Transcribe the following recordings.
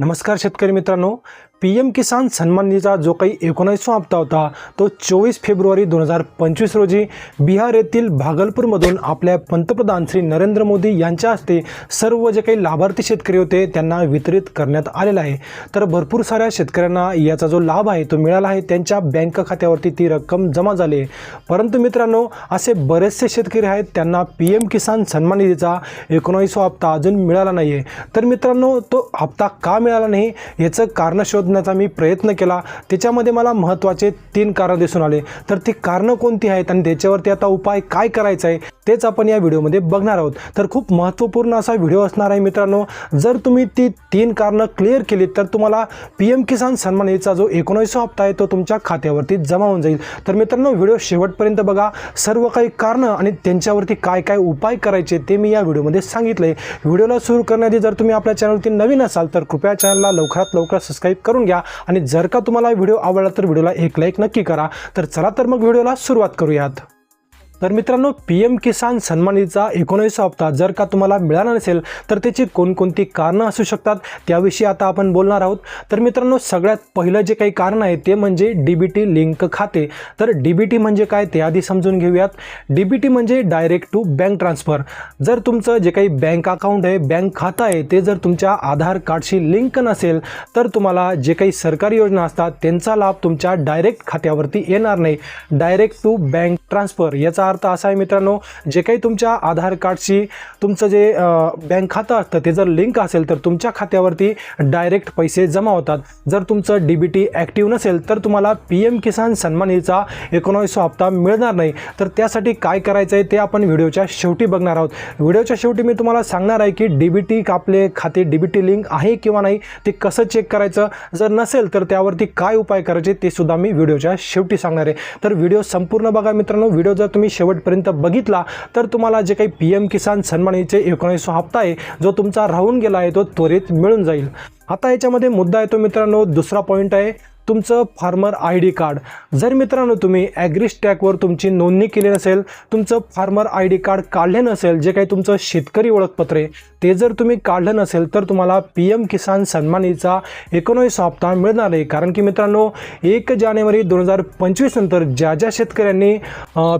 नमस्कार शेतकरी मित्रांनो पी एम किसान सन्मान निधीचा जो काही एकोणावीसवा हप्ता होता तो चोवीस फेब्रुवारी दोन हजार पंचवीस रोजी बिहार येथील भागलपूरमधून आपल्या पंतप्रधान श्री नरेंद्र मोदी यांच्या हस्ते सर्व जे काही लाभार्थी शेतकरी होते त्यांना वितरित करण्यात आलेला आहे. तर भरपूर साऱ्या शेतकऱ्यांना याचा जो लाभ आहे तो मिळाला आहे. त्यांच्या बँक खात्यावरती ती रक्कम जमा झाली आहे. परंतु मित्रांनो असे बरेचसे शेतकरी आहेत त्यांना पी एम किसान सन्मान निधीचा एकोणावीसवा हप्ता अजून मिळाला नाही आहे तर मित्रांनो तो हप्ता का मिळाला नाही याचं कारण शोधण्याचा मी प्रयत्न केला. त्याच्यामध्ये मला महत्त्वाचे तीन कारणं दिसून आले. तर ती कारणं कोणती आहेत आणि त्याच्यावरती आता उपाय काय करायचा आहे तेच आपण या व्हिडिओमध्ये बघणार आहोत. तर खूप महत्त्वपूर्ण असा व्हिडिओ असणार आहे मित्रांनो. जर तुम्ही ती तीन कारणं क्लिअर केली तर तुम्हाला पी एम किसान सन्मान याचा जो एकोणावीसवा हप्ता आहे तो तुमच्या खात्यावरती जमा होऊन जाईल. तर मित्रांनो व्हिडिओ शेवटपर्यंत बघा. सर्व काही कारणं आणि त्यांच्यावरती काय काय उपाय करायचे ते मी या व्हिडिओमध्ये सांगितलं आहे व्हिडिओला सुरू करण्याआधी जर तुम्ही आपल्या चॅनलवरती नवीन असाल तर कृपया चॅनलला लवकरात लवकर सबस्क्राईब करून घ्या. आणि जर का तुम्हाला व्हिडिओ आवडला तर व्हिडिओला एक लाईक नक्की करा. तर चला तर मग व्हिडिओला सुरुवात करूयात. तर मित्रांनो पी एम किसान सन्मानीचा एकोणीसा हप्ता जर का तुम्हाला मिळाला नसेल तर त्याची कोणकोणती कारणं असू शकतात त्याविषयी आता आपण बोलणार आहोत. तर मित्रांनो सगळ्यात पहिलं जे काही कारण आहे ते म्हणजे डी बी टी लिंक खाते. तर डी बी टी म्हणजे काय ते आधी समजून घेऊयात. डी बी टी म्हणजे डायरेक्ट टू बँक ट्रान्सफर जर तुमचं जे काही बँक अकाउंट आहे बँक खातं आहे ते जर तुमच्या आधार कार्डशी लिंक नसेल तर तुम्हाला जे काही सरकारी योजना असतात त्यांचा लाभ तुमच्या डायरेक्ट खात्यावरती येणार नाही. डायरेक्ट टू बँक ट्रान्सफर याचा अर्थ असा आहे मित्रांनो जे काही तुमच्या आधार कार्डशी तुमचं जे बँक खातं असतं ते जर लिंक असेल तर तुमच्या खात्यावरती डायरेक्ट पैसे जमा होतात. जर तुमचं डी बी टी ॲक्टिव्ह नसेल तर तुम्हाला पी एम किसान सन्मानीचा निधीचा एकोणावीसवा हप्ता मिळणार नाही. तर त्यासाठी काय करायचं आहे ते आपण व्हिडिओच्या शेवटी बघणार आहोत. व्हिडिओच्या शेवटी मी तुम्हाला सांगणार आहे की डी बी टी आपले खाते डी बी टी लिंक आहे किंवा नाही ते कसं चेक करायचं? जर नसेल तर त्यावरती काय उपाय करायचे ते सुद्धा मी व्हिडिओच्या शेवटी सांगणार आहे. तर व्हिडिओ संपूर्ण बघा मित्रांनो. व्हिडिओ जर तुम्ही शेवटपर्यंत बघितला तर तुम्हाला जे काही पी एम किसान सन्मान निधीचे एकोणीसवा हप्ता आहे जो तुमचा राहून गेला आहे तो त्वरित मिळून जाईल. आता याच्यामध्ये मुद्दा येतो मित्रांनो दुसरा पॉईंट आहे तुमचं फार्मर आय डी कार्ड जर मित्रांनो तुम्ही ॲग्रिस्टॅकवर तुमची नोंदणी केली नसेल तुमचं फार्मर आय डी कार्ड काढले नसेल जे काही तुमचं शेतकरी ओळखपत्र आहे ते जर तुम्ही काढलं नसेल तर तुम्हाला पी एम किसान सन्मानीचा एकोणीस एकोणवीस हप्ता मिळणार आहे. कारण की मित्रांनो एक जानेवारी दोन हजार पंचवीस नंतर ज्या ज्या शेतकऱ्यांनी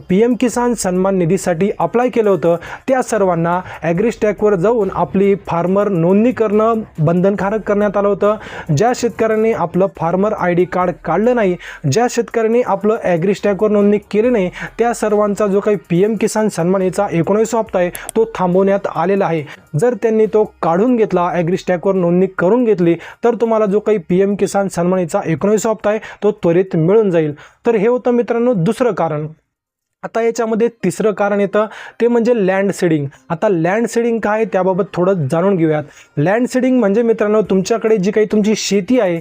पी एम किसान सन्मान निधीसाठी अप्लाय केलं होतं त्या सर्वांना ॲग्रिस्टॅकवर जाऊन आपली फार्मर नोंदणी करणं बंधनकारक करण्यात आलं होतं. ज्या शेतकऱ्यांनी आपलं फार्मर आय डी कार्ड काढलं नाही ज्या शेतकऱ्यांनी आपलं ॲग्रिस्टॅकवर नोंदणी केली नाही त्या सर्वांचा जो काही पी एम किसान सन्मान याचा एकोणीस हप्ता आहे तो थांबवण्यात आलेला आहे. जर जर त्यांनी तो काढून घेतला ॲग्रीस्टॅकवर नोंदणी करून घेतली तर तुम्हाला जो काही पी एम किसान सन्मानीचा निधीचा एकोणीस हप्ता आहे तो त्वरित मिळून जाईल. तर हे होतं मित्रांनो दुसरं कारण. आता याच्यामध्ये तिसरं कारण येतं ते म्हणजे लँड सीडिंग आता लँड सीडिंग काय आहे त्याबाबत थोडं जाणून घेऊयात. लँड सीडिंग म्हणजे मित्रांनो तुमच्याकडे जी काही तुमची शेती आहे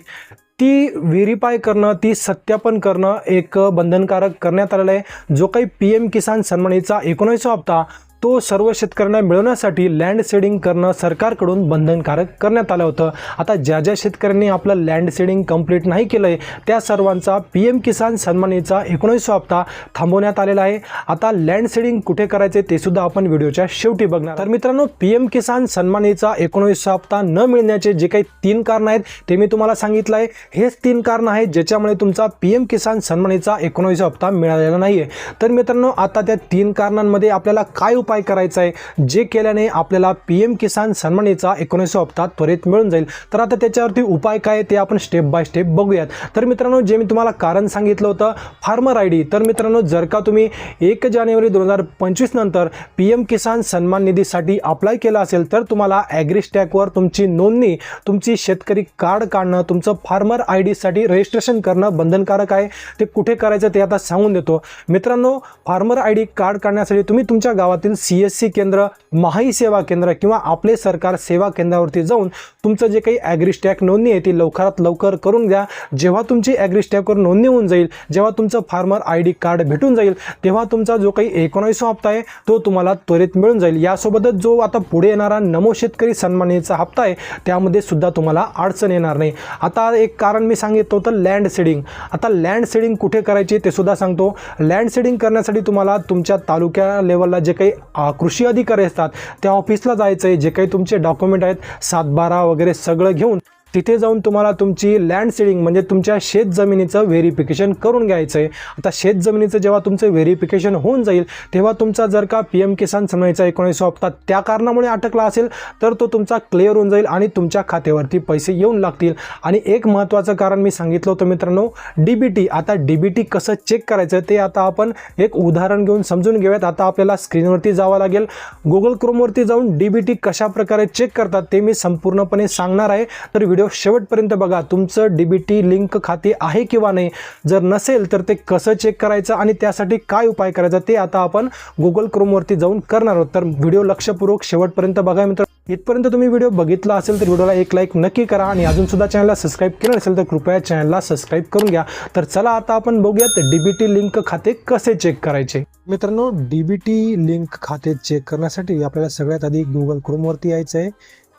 ती व्हेरीफाय करणं ती सत्यापन करणं एक बंधनकारक करण्यात आलेलं आहे. जो काही पी एम किसान सन्मानीचा एकोणीसवा हप्ता तो सर्व शेतकऱ्यांना मिळवण्यासाठी लँड सेडिंग करणं सरकारकडून बंधनकारक करण्यात आलं होतं. आता ज्या ज्या शेतकऱ्यांनी आपलं लँड सेडिंग कंप्लीट नाही केलं आहे त्या सर्वांचा पी एम किसान सन्मानीचा एकोणीसवा हप्ता थांबवण्यात आलेला आहे. आता लँड सेडिंग कुठे करायचे ते सुद्धा आपण व्हिडिओच्या शेवटी बघणार तर मित्रांनो पी एम किसान सन्मानीचा एकोणीसवा हप्ता न मिळण्याचे जे काही तीन कारणं आहेत ते मी तुम्हाला सांगितलं आहे हेच तीन कारणं आहेत ज्याच्यामुळे तुमचा पी एम किसान सन्मानीचा एकोणीसवा हप्ता मिळालेला नाही आहे तर मित्रांनो आता त्या तीन कारणांमध्ये आपल्याला काय उपाय करायचा आहे. जे केल्याने आपल्याला पी एम किसान सन्मानीचा एकोणीसशे हप्ता त्वरित मिळून जाईल. तर आता त्याच्यावरती उपाय काय ते आपण स्टेप बाय स्टेप बघूयात. तर मित्रांनो जे मी तुम्हाला कारण सांगितलं होतं फार्मर आय डी तर मित्रांनो जर का तुम्ही एक जानेवारी दोन हजार पंचवीस नंतर पी एम किसान सन्मान निधीसाठी अप्लाय केला असेल तर तुम्हाला ॲग्रीस्टॅकवर तुमची नोंदणी तुमची शेतकरी कार्ड काढणं तुमचं फार्मर आय डीसाठी रजिस्ट्रेशन करणं बंधनकारक आहे. ते कुठे करायचं ते आता सांगून देतो. मित्रांनो फार्मर आय डी कार्ड काढण्यासाठी तुम्ही तुमच्या गावातील सी एस सी केंद्र महाई सेवा केंद्र किंवा आपले सरकार सेवा केंद्रावरती जाऊन तुमचं जे काही ॲग्रिस्टॅक नोंदणी आहे ती लवकरात लवकर करून द्या जेव्हा तुमची ॲग्रिस्टॅकवर नोंदणी होऊन जाईल जेव्हा तुमचं फार्मर आय डी कार्ड भेटून जाईल तेव्हा तुमचा जो काही एकोणावीसवा हप्ता आहे तो तुम्हाला त्वरित मिळून जाईल. यासोबतच जो आता पुढे येणारा नमो शेतकरी सन्मानीचा हप्ता आहे त्यामध्ये सुद्धा तुम्हाला अडचण येणार नाही. आता एक कारण मी सांगितलं होतं लँड सेडिंग आता लँड सेडिंग कुठे करायची ते सुद्धा सांगतो. लँड सेडिंग करण्यासाठी तुम्हाला तुमच्या तालुक्या लेवलला जे काही कृषी अधिकारी असतात त्या ऑफिसला जायचं आहे जे काही तुमचे डॉक्युमेंट आहेत सातबारा वगैरे सगळं घेऊन तिथे जाऊन तुम्हाला तुमची लँड सीडिंग म्हणजे तुमच्या शेत जमिनीचं व्हेरिफिकेशन करून घ्यायचं आहे आता शेत जमिनीचं जेव्हा तुमचं व्हेरिफिकेशन होऊन जाईल तेव्हा तुमचा जर का पी एम किसान सन्मानीचा एकोणीसशे हप्ता त्या कारणामुळे अटकला असेल तर तो तुमचा क्लिअर होऊन जाईल आणि तुमच्या खात्यावरती पैसे येऊन लागतील. आणि एक महत्त्वाचं कारण मी सांगितलं होतं मित्रांनो डी बी टी आता डी बी टी कसं चेक करायचं ते आता आपण एक उदाहरण घेऊन समजून घेऊयात. आता आपल्याला स्क्रीनवरती जावं लागेल. गुगल क्रोमवरती जाऊन डी बी टी कशा प्रकारे चेक करतात ते मी संपूर्णपणे सांगणार आहे. तर व्हिडिओ शेवटपर्यंत बघा. तुमचं डी बी टी लिंक खाते आहे किंवा नाही? जर नसेल तर ते कसं चेक करायचं आणि त्यासाठी काय उपाय करायचा ते आता आपण गुगल क्रोमवरती जाऊन करणार आहोत. तर व्हिडिओ लक्षपूर्वक शेवटपर्यंत बघा मित्र. इथपर्यंत तुम्ही व्हिडिओ बघितला असेल तर व्हिडिओला एक लाईक नक्की करा आणि अजूनसुद्धा चॅनलला सबस्क्राईब केलं नसेल तर कृपया चॅनलला सबस्क्राईब करून घ्या. तर चला आता आपण बघूयात डी बी टी लिंक खाते कसे चेक करायचे. मित्रांनो डी बी टी लिंक खाते चेक करण्यासाठी आपल्याला सगळ्यात आधी गुगल क्रोमवरती यायचं आहे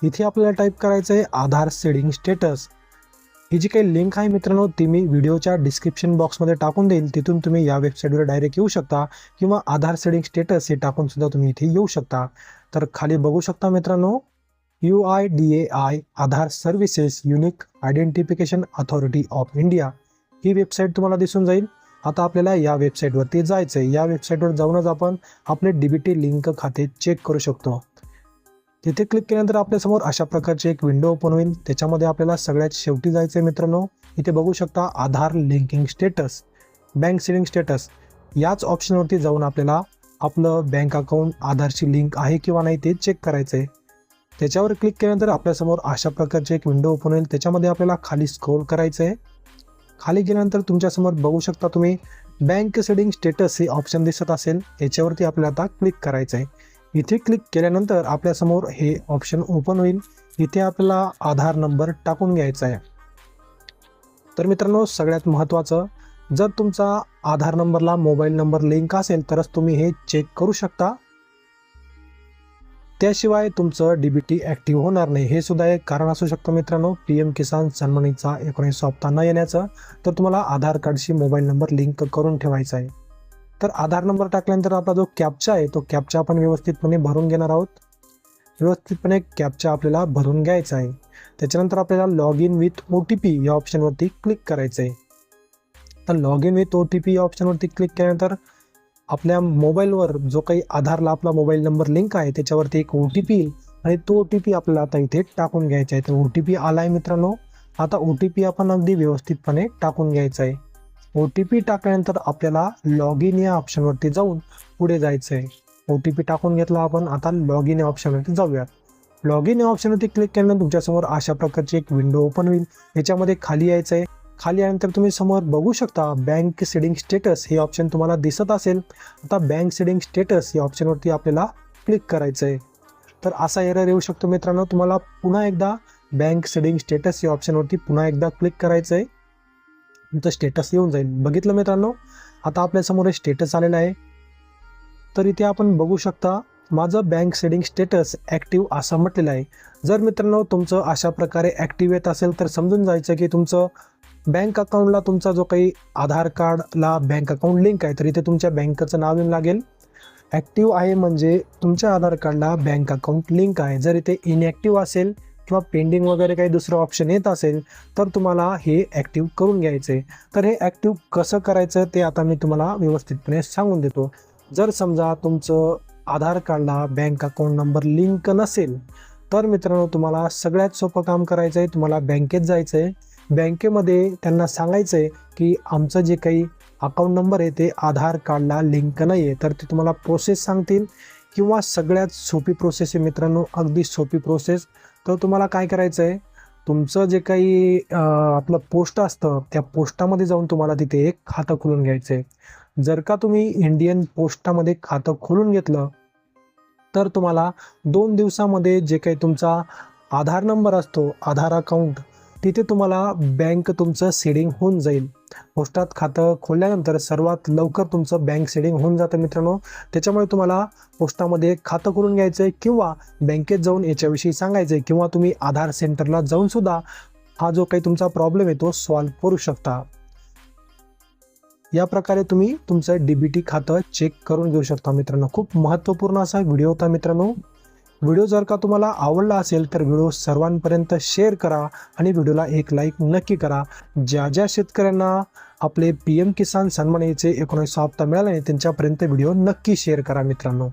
इथे आपल्याला टाईप करायचं आहे आधार सेडिंग स्टेटस ही जी काही लिंक आहे मित्रांनो ती मी व्हिडिओच्या डिस्क्रिप्शन बॉक्समध्ये टाकून देईल. तिथून तुम्ही या वेबसाईटवर डायरेक्ट येऊ शकता किंवा आधार सेडिंग स्टेटस हे टाकून सुद्धा तुम्ही इथे येऊ शकता. तर खाली बघू शकता मित्रांनो U I D A I Aadhaar services unique identification authority of India he website तुम्हाला दिसून जाईल. आता आपल्याला या वेबसाईटवरती जायचं आहे या वेबसाईटवर जाऊनच आपण आपले डी बी टी लिंक खाते चेक करू शकतो. तिथे क्लिक केल्यानंतर आपल्यासमोर अशा प्रकारची एक विंडो ओपन होईल. त्याच्यामध्ये आपल्याला सगळ्यात शेवटी जायचं आहे मित्रांनो. इथे बघू शकता Aadhaar linking status bank saving status याच ऑप्शनवरती जाऊन आपल्याला आपलं बँक अकाउंट आधारची लिंक आहे किंवा नाही ते चेक करायचं आहे त्याच्यावर क्लिक केल्यानंतर आपल्यासमोर अशा प्रकारची एक विंडो ओपन होईल. त्याच्यामध्ये आपल्याला खाली स्क्रोल करायचं आहे खाली गेल्यानंतर तुमच्यासमोर बघू शकता तुम्ही बँक सेडिंग स्टेटस हे ऑप्शन दिसत असेल. याच्यावरती आपल्याला आता क्लिक करायचं आहे इथे क्लिक केल्यानंतर आपल्यासमोर हे ऑप्शन ओपन होईल. इथे आपल्याला आधार नंबर टाकून घ्यायचा आहे. तर मित्रांनो सगळ्यात महत्त्वाचं जर तुमचा आधार नंबरला मोबाईल नंबर लिंक असेल तरच तुम्ही हे चेक करू शकता. त्याशिवाय तुमचं डी बी टी ॲक्टिव्ह होणार नाही. हे सुद्धा एक कारण असू शकतं मित्रांनो. पी एम किसान सन्मानीचा एकोणीस हप्ता न येण्याचं तर तुम्हाला आधार कार्डशी मोबाईल नंबर लिंक करून ठेवायचा आहे. तर आधार नंबर टाकल्यानंतर आपला जो कॅपचा आहे तो कॅपचा आपण व्यवस्थितपणे भरून घेणार आहोत. व्यवस्थितपणे कॅपचा आपल्याला भरून घ्यायचा आहे. त्याच्यानंतर आपल्याला log in with O T P या ऑप्शनवरती क्लिक करायचं आहे. तर log in with O T P या ऑप्शनवरती क्लिक केल्यानंतर आपल्या मोबाईलवर जो काही आधारला आपला मोबाईल नंबर लिंक आहे त्याच्यावरती एक ओ टी पी येईल. आणि तो ओ टी पी आपल्याला आता इथे टाकून घ्यायचा आहे. तर ओ टी पी आला आहे मित्रांनो. आता ओ टी पी आपण अगदी व्यवस्थितपणे टाकून घ्यायचा आहे. ओ टी पी टाकल्यानंतर आपल्याला लॉग इन या ऑप्शनवरती जाऊन पुढे जायचं आहे ओ टी पी टाकून घेतला आपण आता लॉग इन या ऑप्शनवरती जाऊयात. लॉग इन या ऑप्शनवरती क्लिक केल्यानंतर तुमच्यासमोर अशा प्रकारची एक विंडो ओपन होईल. याच्यामध्ये खाली यायचं आहे खाली आल्यानंतर तुम्ही समोर बघू शकता बँक सेडिंग स्टेटस हे ऑप्शन तुम्हाला दिसत असेल. आता बँक सेडिंग स्टेटस या ऑप्शनवरती आपल्याला क्लिक करायचं आहे तर असा एरर येऊ शकतो मित्रांनो. तुम्हाला पुन्हा एकदा बँक सेडिंग स्टेटस या ऑप्शनवरती पुन्हा एकदा क्लिक करायचं आहे तुमचं स्टेटस येऊन जाईल. बघितलं मित्रांनो? आता आपल्यासमोर हे स्टेटस आलेलं आहे. तर इथे आपण बघू शकता माझं बँक सेडिंग स्टेटस ॲक्टिव्ह असं म्हटलेलं आहे. जर मित्रांनो तुमचं अशा प्रकारे ॲक्टिव्ह येत असेल तर समजून जायचं की तुमचं बँक अकाउंटला तुमचा जो काही आधार कार्डला बँक अकाउंट लिंक आहे तर इथे तुमच्या बँकेचं नाव येऊन लागेल. ॲक्टिव्ह आहे म्हणजे तुमच्या आधार कार्डला बँक अकाउंट लिंक आहे. जर इथे इनॲक्टिव्ह असेल किंवा पेंडिंग वगैरे काही दुसरं ऑप्शन येत असेल तर तुम्हाला हे ॲक्टिव्ह करून घ्यायचं. आहे तर हे ॲक्टिव्ह कसं करायचं ते आता मी तुम्हाला व्यवस्थितपणे सांगून देतो. जर समजा तुमचं आधार कार्डला बँक अकाउंट नंबर लिंक नसेल तर मित्रांनो तुम्हाला सगळ्यात सोपं काम करायचं आहे तुम्हाला बँकेत जायचं आहे बँकेमध्ये त्यांना सांगायचं आहे की आमचं जे काही अकाउंट नंबर आहे ते आधार कार्डला लिंक नाही आहे तर ते तुम्हाला प्रोसेस सांगतील. किंवा सगळ्यात सोपी प्रोसेस आहे मित्रांनो अगदी सोपी प्रोसेस तर तुम्हाला काय करायचं आहे तुमचं जे काही आपलं पोस्ट असतं त्या पोस्टामध्ये जाऊन तुम्हाला तिथे एक खातं खोलून घ्यायचं आहे जर का तुम्ही इंडियन पोस्टामध्ये खातं खोलून घेतलं तर तुम्हाला दोन दिवसामध्ये जे काही तुमचा आधार नंबर असतो आधार अकाउंट तिथे तुम्हाला बँक तुमचं सेडिंग होऊन जाईल. पोस्टात खातं खोलल्यानंतर सर्वात लवकर तुमचं बँक सेडिंग होऊन जातं मित्रांनो. त्याच्यामुळे तुम्हाला पोस्टामध्ये खातं करून घ्यायचं आहे किंवा बँकेत जाऊन याच्याविषयी सांगायचं आहे किंवा तुम्ही आधार सेंटरला जाऊन सुद्धा हा जो काही तुमचा प्रॉब्लेम आहे तो सॉल्व्ह करू शकता. या प्रकारे तुम्ही तुमचं डी बी टी खातं चेक करून घेऊ शकता मित्रांनो. खूप महत्त्वपूर्ण असा व्हिडिओ होता मित्रांनो. व्हिडिओ जर का तुम्हाला आवडला असेल तर व्हिडिओ सर्वांपर्यंत शेअर करा आणि व्हिडिओला एक लाईक नक्की करा. ज्या ज्या शेतकऱ्यांना आपले पी एम किसान सन्मान याचे एकोणीसशे हप्ता मिळाल्याने नाही त्यांच्यापर्यंत व्हिडिओ नक्की शेअर करा मित्रांनो.